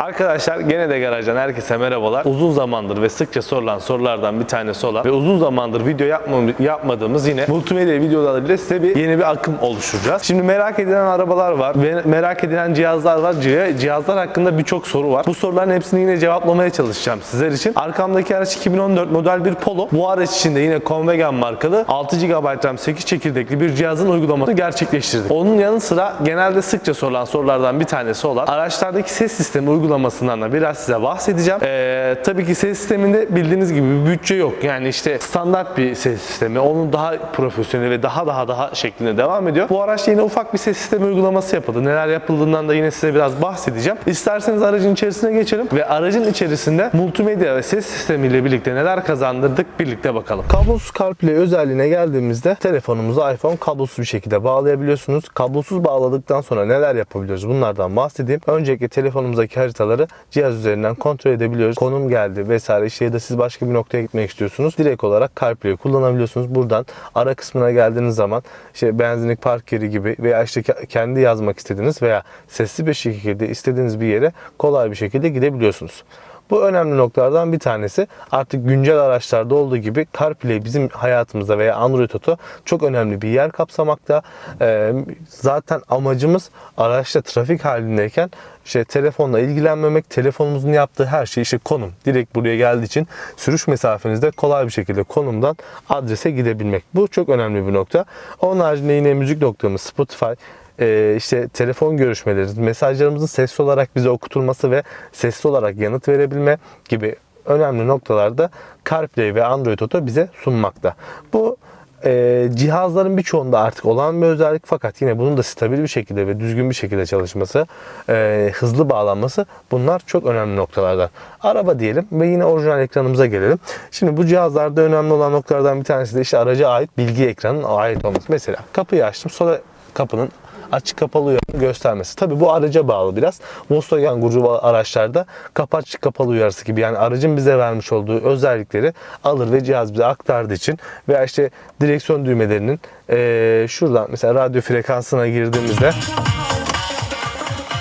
Arkadaşlar gene de garajdan herkese merhabalar. Uzun zamandır ve sıkça sorulan sorulardan bir tanesi olan ve uzun zamandır video yapmadığımız yine multimedya videolarıyla size bir yeni bir akım oluşturacağız. Şimdi merak edilen arabalar var ve merak edilen cihazlar var. Cih- Cihazlar hakkında birçok soru var. Bu soruların hepsini yine cevaplamaya çalışacağım sizler için. Arkamdaki araç 2014 model bir Polo. Bu araç içinde yine Convegan markalı 6 GB RAM 8 çekirdekli bir cihazın uygulamasını gerçekleştirdik. Onun yanı sıra genelde sıkça sorulan sorulardan bir tanesi olan araçlardaki ses sistemi uygulamasından da biraz size bahsedeceğim. Ee, tabii ki ses sisteminde bildiğiniz gibi bir bütçe yok. Yani işte standart bir ses sistemi. Onun daha profesyonel ve daha daha daha şeklinde devam ediyor. Bu araçta yine ufak bir ses sistemi uygulaması yapıldı. Neler yapıldığından da yine size biraz bahsedeceğim. İsterseniz aracın içerisine geçelim ve aracın içerisinde multimedya ve ses sistemiyle birlikte neler kazandırdık birlikte bakalım. Kablosuz CarPlay özelliğine geldiğimizde telefonumuzu iPhone kablosuz bir şekilde bağlayabiliyorsunuz. Kablosuz bağladıktan sonra neler yapabiliyoruz bunlardan bahsedeyim. Öncelikle telefonumuzdaki haritaları cihaz üzerinden kontrol edebiliyoruz. Konum geldi vesaire işte ya da siz başka bir noktaya gitmek istiyorsunuz. Direkt olarak CarPlay'i kullanabiliyorsunuz. Buradan ara kısmına geldiğiniz zaman işte benzinlik park yeri gibi veya işte ke- kendi yazmak istediğiniz veya sesli bir şekilde istediğiniz bir yere kolay bir şekilde gidebiliyorsunuz. Bu önemli noktalardan bir tanesi. Artık güncel araçlarda olduğu gibi CarPlay bizim hayatımızda veya Android Auto çok önemli bir yer kapsamakta. Ee, zaten amacımız araçta trafik halindeyken işte telefonla ilgilenmemek, telefonumuzun yaptığı her şey işte konum. Direkt buraya geldiği için sürüş mesafenizde kolay bir şekilde konumdan adrese gidebilmek. Bu çok önemli bir nokta. Onun haricinde yine müzik noktamız Spotify, e, işte telefon görüşmeleri, mesajlarımızın sesli olarak bize okutulması ve sesli olarak yanıt verebilme gibi önemli noktalarda CarPlay ve Android Auto bize sunmakta. Bu e, cihazların birçoğunda artık olan bir özellik fakat yine bunun da stabil bir şekilde ve düzgün bir şekilde çalışması, e, hızlı bağlanması bunlar çok önemli noktalardan. Araba diyelim ve yine orijinal ekranımıza gelelim. Şimdi bu cihazlarda önemli olan noktalardan bir tanesi de işte araca ait bilgi ekranının ait olması. Mesela kapıyı açtım sonra kapının açık kapalı uyarı göstermesi. Tabi bu araca bağlı biraz. Volkswagen grubu araçlarda kapı açık kapalı uyarısı gibi yani aracın bize vermiş olduğu özellikleri alır ve cihaz bize aktardığı için veya işte direksiyon düğmelerinin eee, şuradan mesela radyo frekansına girdiğimizde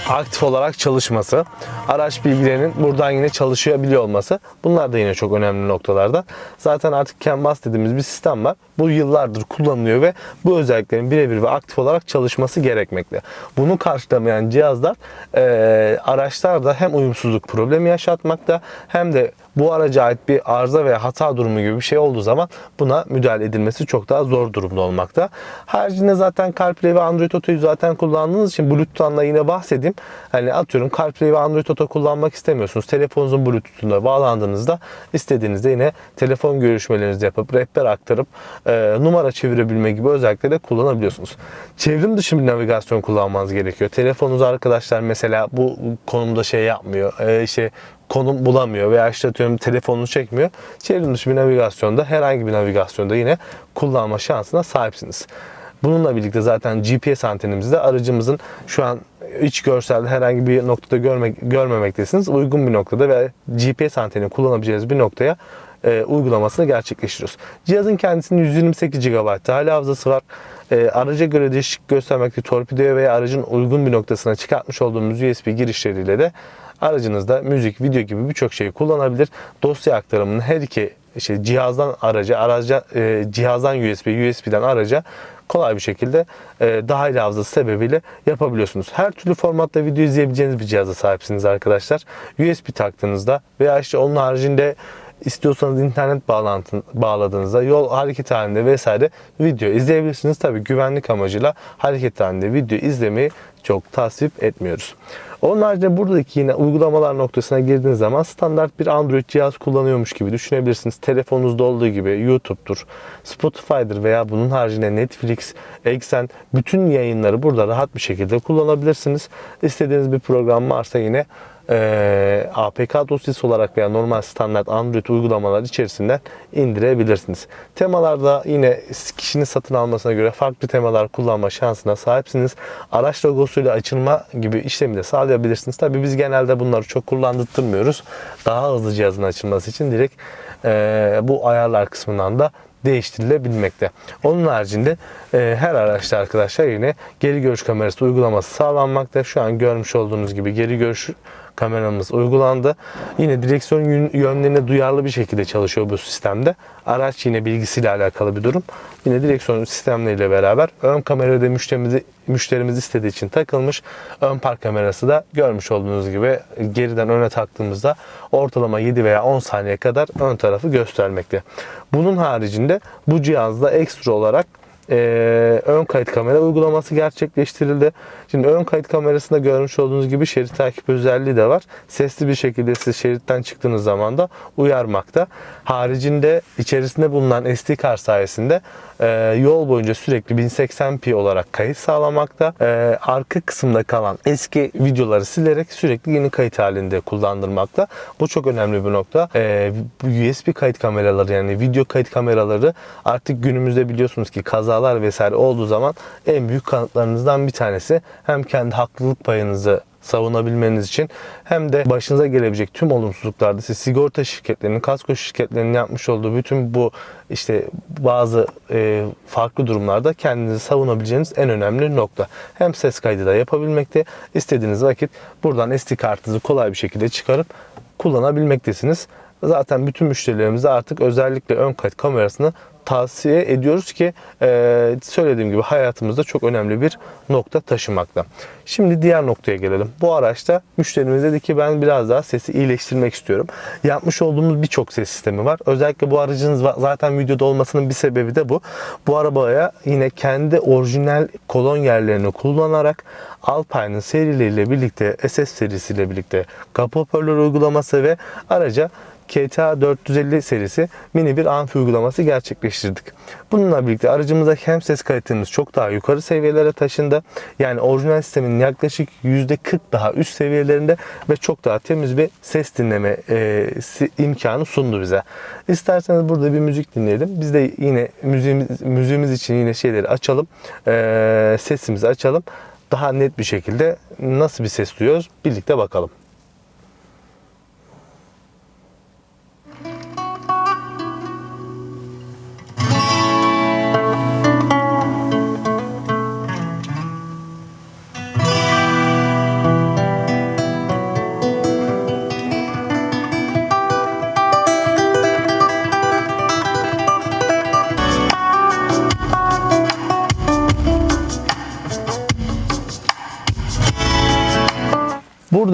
aktif olarak çalışması, araç bilgilerinin buradan yine çalışabiliyor olması bunlar da yine çok önemli noktalarda. Zaten artık CAN dediğimiz bir sistem var. Bu yıllardır kullanılıyor ve bu özelliklerin birebir ve aktif olarak çalışması gerekmekte. Bunu karşılamayan cihazlar eee araçlarda hem uyumsuzluk problemi yaşatmakta hem de bu araca ait bir arıza veya hata durumu gibi bir şey olduğu zaman buna müdahale edilmesi çok daha zor durumda olmakta. Haricinde zaten CarPlay ve Android Auto'yu zaten kullandığınız için Bluetooth'tan da yine bahsedeyim. Hani atıyorum CarPlay ve Android Auto kullanmak istemiyorsunuz. Telefonunuzun Bluetooth'una bağlandığınızda istediğinizde yine telefon görüşmelerinizi yapıp rehber aktarıp e, numara çevirebilme gibi özellikleri de kullanabiliyorsunuz. Çevrim dışı bir navigasyon kullanmanız gerekiyor. Telefonunuz arkadaşlar mesela bu konumda şey yapmıyor. E, işte konum bulamıyor veya işte atıyorum telefonunu çekmiyor. Çevrim dışı bir navigasyonda herhangi bir navigasyonda yine kullanma şansına sahipsiniz. Bununla birlikte zaten GPS antenimizde aracımızın şu an iç görselde herhangi bir noktada görmek, görmemektesiniz. Uygun bir noktada ve GPS anteni kullanabileceğiniz bir noktaya e, uygulamasını gerçekleştiriyoruz. Cihazın kendisinin 128 GB hali hafızası var. E, araca göre değişiklik göstermekte torpidoya veya aracın uygun bir noktasına çıkartmış olduğumuz USB girişleriyle de aracınızda müzik, video gibi birçok şeyi kullanabilir. Dosya aktarımını her iki işte cihazdan araca, araca e, cihazdan USB, USB'den araca kolay bir şekilde e, dahil hafızası sebebiyle yapabiliyorsunuz. Her türlü formatta video izleyebileceğiniz bir cihaza sahipsiniz arkadaşlar. USB taktığınızda veya işte onun haricinde istiyorsanız internet bağlantı bağladığınızda yol hareket halinde vesaire video izleyebilirsiniz. Tabi güvenlik amacıyla hareket halinde video izlemeyi çok tasvip etmiyoruz. Onun haricinde buradaki yine uygulamalar noktasına girdiğiniz zaman standart bir Android cihaz kullanıyormuş gibi düşünebilirsiniz. Telefonunuzda olduğu gibi YouTube'dur, Spotify'dır veya bunun haricinde Netflix, Exxen bütün yayınları burada rahat bir şekilde kullanabilirsiniz. İstediğiniz bir program varsa yine e, APK dosyası olarak veya normal standart Android uygulamalar içerisinden indirebilirsiniz. Temalarda yine kişinin satın almasına göre farklı temalar kullanma şansına sahipsiniz. Araç logosuyla açılma gibi işlemi de sağlayabilirsiniz. Tabii biz genelde bunları çok kullandırtmıyoruz. Daha hızlı cihazın açılması için direkt e, bu ayarlar kısmından da değiştirilebilmekte. Onun haricinde e, her araçta arkadaşlar yine geri görüş kamerası uygulaması sağlanmakta. Şu an görmüş olduğunuz gibi geri görüş kameramız uygulandı. Yine direksiyon yön- yönlerine duyarlı bir şekilde çalışıyor bu sistemde. Araç yine bilgisiyle alakalı bir durum. Yine direksiyon sistemleriyle beraber ön kamerada müşterimizi müşterimiz istediği için takılmış. Ön park kamerası da görmüş olduğunuz gibi geriden öne taktığımızda ortalama 7 veya 10 saniye kadar ön tarafı göstermekte. Bunun haricinde bu cihazda ekstra olarak e, ön kayıt kamera uygulaması gerçekleştirildi. Şimdi ön kayıt kamerasında görmüş olduğunuz gibi şerit takip özelliği de var. Sesli bir şekilde siz şeritten çıktığınız zaman da uyarmakta. Haricinde içerisinde bulunan SD kart sayesinde e, yol boyunca sürekli 1080p olarak kayıt sağlamakta. E, arka kısımda kalan eski videoları silerek sürekli yeni kayıt halinde kullandırmakta. Bu çok önemli bir nokta. E, USB kayıt kameraları yani video kayıt kameraları artık günümüzde biliyorsunuz ki kazalar vesaire olduğu zaman en büyük kanıtlarınızdan bir tanesi. Hem kendi haklılık payınızı savunabilmeniz için hem de başınıza gelebilecek tüm olumsuzluklarda siz sigorta şirketlerinin, kasko şirketlerinin yapmış olduğu bütün bu işte bazı e, farklı durumlarda kendinizi savunabileceğiniz en önemli nokta. Hem ses kaydı da yapabilmekte, istediğiniz vakit buradan SD kartınızı kolay bir şekilde çıkarıp kullanabilmektesiniz. Zaten bütün müşterilerimize artık özellikle ön kayıt kamerasını tavsiye ediyoruz ki e, söylediğim gibi hayatımızda çok önemli bir nokta taşımakta. Şimdi diğer noktaya gelelim. Bu araçta müşterimiz dedi ki ben biraz daha sesi iyileştirmek istiyorum. Yapmış olduğumuz birçok ses sistemi var. Özellikle bu aracınız zaten videoda olmasının bir sebebi de bu. Bu arabaya yine kendi orijinal kolon yerlerini kullanarak Alpine'ın serileriyle birlikte SS serisiyle birlikte kapı hoparlör uygulaması ve araca KTA 450 serisi mini bir amfi uygulaması gerçekleştirdik. Bununla birlikte aracımızdaki hem ses kalitemiz çok daha yukarı seviyelere taşındı. Yani orijinal sistemin yaklaşık %40 daha üst seviyelerinde ve çok daha temiz bir ses dinleme e, imkanı sundu bize. İsterseniz burada bir müzik dinleyelim. Biz de yine müziğimiz, müziğimiz için yine şeyleri açalım. E, sesimizi açalım. Daha net bir şekilde nasıl bir ses duyuyoruz birlikte bakalım.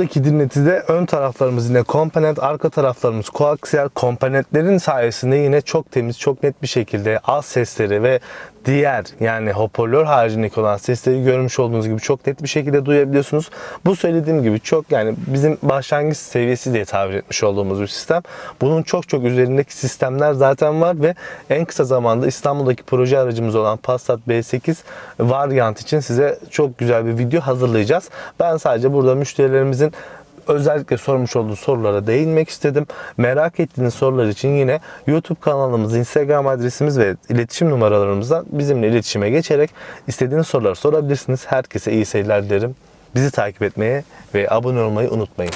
Buradaki dinletide ön taraflarımız yine komponent, arka taraflarımız koaksiyel. Komponentlerin sayesinde yine çok temiz, çok net bir şekilde az sesleri ve diğer yani hoparlör haricindeki olan sesleri görmüş olduğunuz gibi çok net bir şekilde duyabiliyorsunuz. Bu söylediğim gibi çok yani bizim başlangıç seviyesi diye tabir etmiş olduğumuz bir sistem. Bunun çok çok üzerindeki sistemler zaten var ve en kısa zamanda İstanbul'daki proje aracımız olan Passat B8 varyant için size çok güzel bir video hazırlayacağız. Ben sadece burada müşterilerimizin özellikle sormuş olduğu sorulara değinmek istedim. Merak ettiğiniz sorular için yine YouTube kanalımız, Instagram adresimiz ve iletişim numaralarımızdan bizimle iletişime geçerek istediğiniz soruları sorabilirsiniz. Herkese iyi seyirler dilerim. Bizi takip etmeyi ve abone olmayı unutmayın.